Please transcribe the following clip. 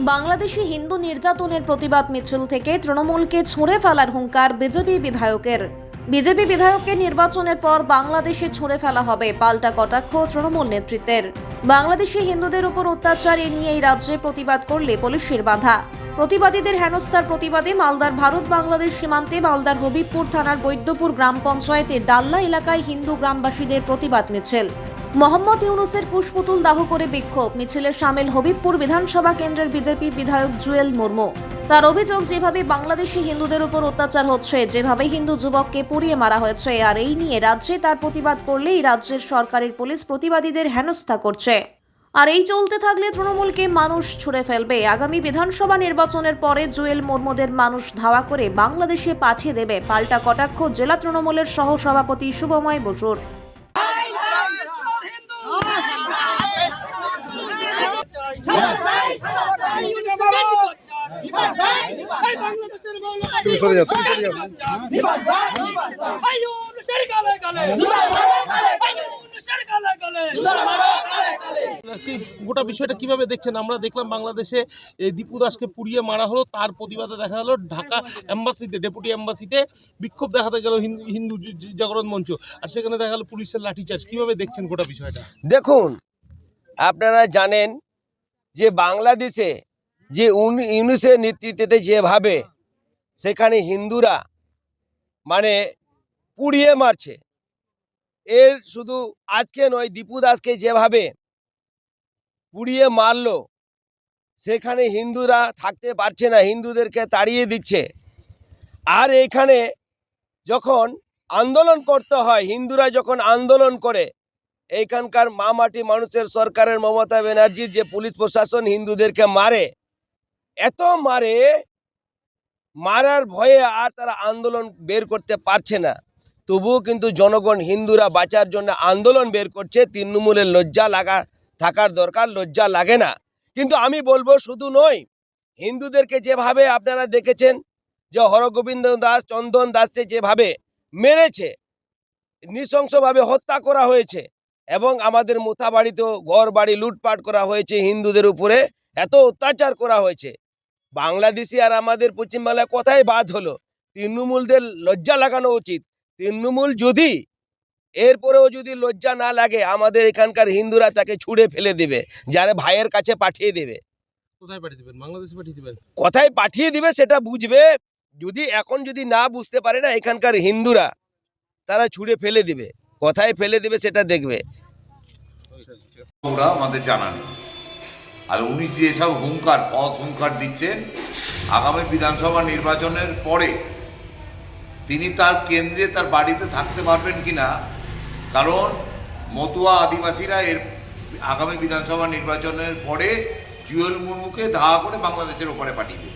বাংলাদেশি হিন্দু নির্যাতনের প্রতিবাদ মিছিল থেকে তৃণমূলকে ছুঁড়ে ফেলার হুঙ্কার বিজেপি বিধায়কের। বিজেপি বিধায়ককে নির্বাচনের পর বাংলাদেশে ছুঁড়ে ফেলা হবে পাল্টা কটাক্ষ তৃণমূল নেতৃত্বের। বাংলাদেশি হিন্দুদের উপর অত্যাচার এ নিয়ে এই রাজ্যে প্রতিবাদ করলে পুলিশের বাধা। প্রতিবাদীদের হেনস্থার প্রতিবাদে মালদার ভারত বাংলাদেশ সীমান্তে মালদার হবিবপুর থানার বৈদ্যপুর গ্রাম পঞ্চায়েতের ডাল্লা এলাকায় হিন্দু গ্রামবাসীদের প্রতিবাদ মিছিল। মোহাম্মদ ইউনুসের কুশপুতুল দাহ করে বিক্ষোভ। মিছিলে সামিল হবিবপুর বিধানসভা কেন্দ্রের বিজেপি বিধায়ক জুয়েল মুর্মু। তার অভিযোগ, যেভাবে বাংলাদেশি হিন্দুদের উপর অত্যাচার হচ্ছে, যেভাবে হিন্দু যুবককে পুড়িয়ে মারা হয়েছে, আর এই নিয়ে রাজ্যে তার প্রতিবাদ করলেই রাজ্যের সরকারের পুলিশ প্রতিবাদীদের হেনস্থা করছে। আর এই চলতে থাকলে তৃণমূলকে মানুষ ছুড়ে ফেলবে। আগামী বিধানসভা নির্বাচনের পরে জুয়েল মুর্মুদের মানুষ ধাওয়া করে বাংলাদেশে পাঠিয়ে দেবে পাল্টা কটাক্ষ জেলা তৃণমূলের সহ সভাপতি শুভময় বসুর। তুমি সরে যাও তুমি সরে যাও। গোটা বিষয়টা কীভাবে দেখছেন? আমরা দেখলাম বাংলাদেশে এই দীপু দাসকে পুড়িয়ে মারা হলো তার প্রতিবাদে দেখা গেলো ঢাকা এম্বাসিতে ডেপুটি এম্বাসিতে বিক্ষোভ দেখাতে গেল হিন্দু জাগরণ মঞ্চ। আর সেখানে দেখা গেলো পুলিশের লাঠিচার্জ। কীভাবে দেখছেন গোটা বিষয়টা? দেখুন আপনারা জানেন যে বাংলাদেশে যে উন- ইউনুসের নেতৃত্বে যেভাবে সেখানে হিন্দুরা মানে পুড়িয়ে মারছে, এর শুধু আজকে নয়, দীপু দাসকে যেভাবে পুড়িয়ে মারলো, সেখানে হিন্দুরা থাকতে পারছে না, হিন্দুদেরকে তাড়িয়ে দিচ্ছে। আর এখানে যখন আন্দোলন করতে হয়, হিন্দুরা যখন আন্দোলন করে, এইখানকার মামাটি মানুষের সরকারের মমতা ব্যানার্জির যে পুলিশ প্রশাসন হিন্দুদেরকে মারে এত মারে মারার ভয়ে আর তারা আন্দোলন বের করতে পারছে না। তবুও কিন্তু জনগণ হিন্দুরা বাঁচার জন্য আন্দোলন বের করছে। তৃণমূলের লজ্জা লাগা, থাকার দরকার, লজ্জা লাগে না। কিন্তু আমি বলব শুধু নয়, হিন্দুদেরকে যেভাবে আপনারা দেখেছেন, যে হরগোবিন্দ দাস, চন্দন দাসকে যেভাবে মেরেছে, নৃশংসভাবে হত্যা করা হয়েছে এবং আমাদের মোথাবাড়িতেও ঘর বাড়ি লুটপাট করা হয়েছে হিন্দুদের উপরে, এত অত্যাচার করা হয়েছে। বাংলাদেশি আর আমাদের পশ্চিমবাংলায় কোথায় বাদ হলো। তৃণমূলদের লজ্জা লাগানো উচিত। তৃণমূল যদি এরপরেও যদি লজ্জা না লাগে আমাদের এখানকার হিন্দুরা তাকে ছুঁড়ে ফেলে দেবে যারা ভাইয়ের কাছে পাঠিয়ে দেবে। কোথায় পাঠিয়ে দেবেন? বাংলাদেশে পাঠিয়ে দেবেন? কোথায় পাঠিয়ে দিবে সেটা বুঝবে। যদি এখন যদি না বুঝতে পারে না এখানকার হিন্দুরা তারা ছুঁড়ে ফেলে দিবে। কোথায় ফেলে দিবে সেটা দেখবে। ওরা আমাদের জানা নেই। আর উনি যেসব হুঙ্কার পথ হুঙ্কার দিচ্ছেন, আগামী বিধানসভা নির্বাচনের পরে তিনি তার কেন্দ্রে, তার বাড়িতে থাকতে পারবেন কি না কারণ মতুয়া আদিবাসীরা এর আগামী বিধানসভা নির্বাচনের পরে জুয়েল মুর্মুকে ধাওয়া করে বাংলাদেশের ওপরে পাঠিয়ে